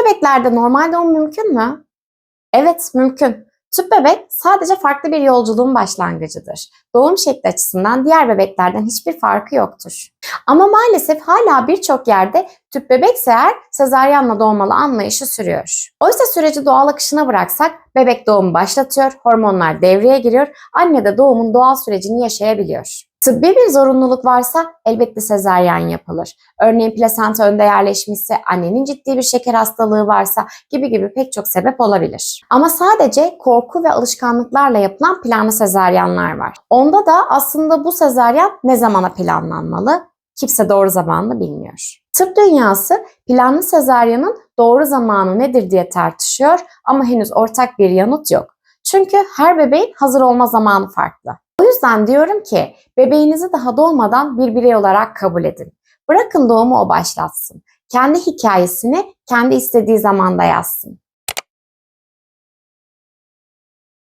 bebeklerde normal doğum mümkün mü? Evet, mümkün. Tüp bebek sadece farklı bir yolculuğun başlangıcıdır. Doğum şekli açısından diğer bebeklerden hiçbir farkı yoktur. Ama maalesef hala birçok yerde tüp bebekse eğer sezaryenle doğmalı anlayışı sürüyor. Oysa süreci doğal akışına bıraksak bebek doğumu başlatıyor, hormonlar devreye giriyor, anne de doğumun doğal sürecini yaşayabiliyor. Tıbbi bir zorunluluk varsa elbette sezaryen yapılır. Örneğin plasenta önde yerleşmişse, annenin ciddi bir şeker hastalığı varsa gibi gibi pek çok sebep olabilir. Ama sadece korku ve alışkanlıklarla yapılan planlı sezaryenler var. Onda da aslında bu sezaryen ne zamana planlanmalı? Kimse doğru zamanını bilmiyor. Tıp dünyası planlı sezaryenin doğru zamanı nedir diye tartışıyor ama henüz ortak bir yanıt yok. Çünkü her bebeğin hazır olma zamanı farklı. Yüzden diyorum ki bebeğinizi daha doğmadan bir birey olarak kabul edin. Bırakın doğumu o başlatsın. Kendi hikayesini kendi istediği zamanda yazsın.